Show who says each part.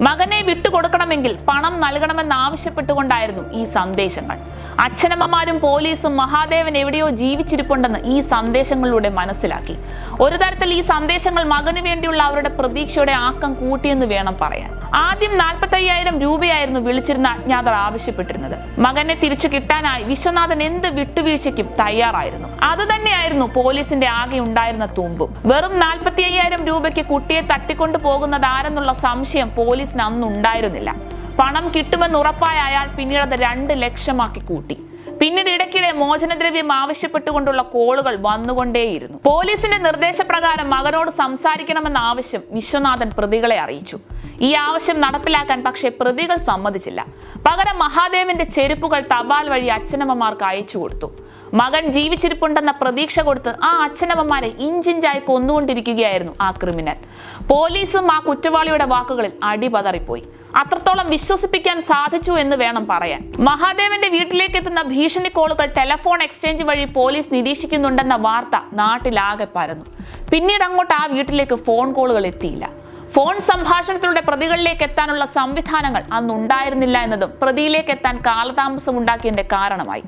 Speaker 1: മകനെ വിട്ടുകൊടുക്കണമെങ്കിൽ പണം നൽകണമെന്ന് ആവശ്യപ്പെട്ടുകൊണ്ടായിരുന്നു ഈ സന്ദേശങ്ങൾ. അച്ഛനമ്മമാരും പോലീസും മഹാദേവൻ എവിടെയോ ജീവിച്ചിരിപ്പുണ്ടെന്ന് ഈ സന്ദേശങ്ങളിലൂടെ മനസ്സിലാക്കി. ഒരു തരത്തിൽ ഈ സന്ദേശങ്ങൾ മകന് വേണ്ടിയുള്ള അവരുടെ പ്രതീക്ഷയുടെ ആക്കം കൂട്ടിയെന്ന് വേണം പറയാൻ. ആദ്യം നാൽപ്പത്തി അയ്യായിരം രൂപയായിരുന്നു വിളിച്ചിരുന്ന അജ്ഞാതർ ആവശ്യപ്പെട്ടിരുന്നത്. മകനെ തിരിച്ചു കിട്ടാനായി വിശ്വനാഥൻ എന്ത് വിട്ടുവീഴ്ചയ്ക്കും തയ്യാറായിരുന്നു. അതുതന്നെയായിരുന്നു പോലീസിന്റെ ആകെ ഉണ്ടായിരുന്ന തുമ്പും. വെറും നാൽപ്പത്തി അയ്യായിരം രൂപയ്ക്ക് കുട്ടിയെ തട്ടിക്കൊണ്ടു പോകുന്നതാരെന്നുള്ള സംശയം പോലീസിന് അന്ന് ഉണ്ടായിരുന്നില്ല പണം കിട്ടുമെന്ന് ഉറപ്പായ അയാൾ പിന്നീട് അത് രണ്ട് ലക്ഷമാക്കി കൂട്ടി. പിന്നീട് ഇടയ്ക്കിടെ മോചനദ്രവ്യം ആവശ്യപ്പെട്ടുകൊണ്ടുള്ള കോളുകൾ വന്നുകൊണ്ടേയിരുന്നു. പോലീസിന്റെ നിർദ്ദേശപ്രകാരം മകനോട് സംസാരിക്കണമെന്ന ആവശ്യം വിശ്വനാഥൻ പ്രതികളെ അറിയിച്ചു. ഈ ആവശ്യം നടപ്പിലാക്കാൻ പക്ഷേ പ്രതികൾ സമ്മതിച്ചില്ല. പകരം മഹാദേവന്റെ ചെരുപ്പുകൾ തപാൽ വഴി അച്ഛനമ്മമാർക്ക് അയച്ചു കൊടുത്തു. മകൻ ജീവിച്ചിരിപ്പുണ്ടെന്ന പ്രതീക്ഷ കൊടുത്ത് ആ അച്ഛനമ്മമാരെ ഇഞ്ചിഞ്ചായി കൊന്നുകൊണ്ടിരിക്കുകയായിരുന്നു ആ ക്രിമിനൽ. പോലീസും ആ കുറ്റവാളിയുടെ വാക്കുകളിൽ അടിപതറിപ്പോയി. അത്രത്തോളം വിശ്വസിപ്പിക്കാൻ സാധിച്ചു എന്ന് വേണം പറയാൻ. മഹാദേവന്റെ വീട്ടിലേക്ക് എത്തുന്ന ഭീഷണി കോളുകൾ ടെലഫോൺ എക്സ്ചേഞ്ച് വഴി പോലീസ് നിരീക്ഷിക്കുന്നുണ്ടെന്ന വാർത്ത നാട്ടിലാകെ പരന്നു. പിന്നീട് അങ്ങോട്ട് ആ വീട്ടിലേക്ക് ഫോൺ കോളുകൾ എത്തിയില്ല. ഫോൺ സംഭാഷണത്തിലൂടെ പ്രതികളിലേക്ക് എത്താനുള്ള സംവിധാനങ്ങൾ അന്നുണ്ടായിരുന്നില്ല എന്നതും പ്രതിയിലേക്ക് എത്താൻ കാലതാമസം ഉണ്ടാക്കിയതിന്റെ കാരണമായി.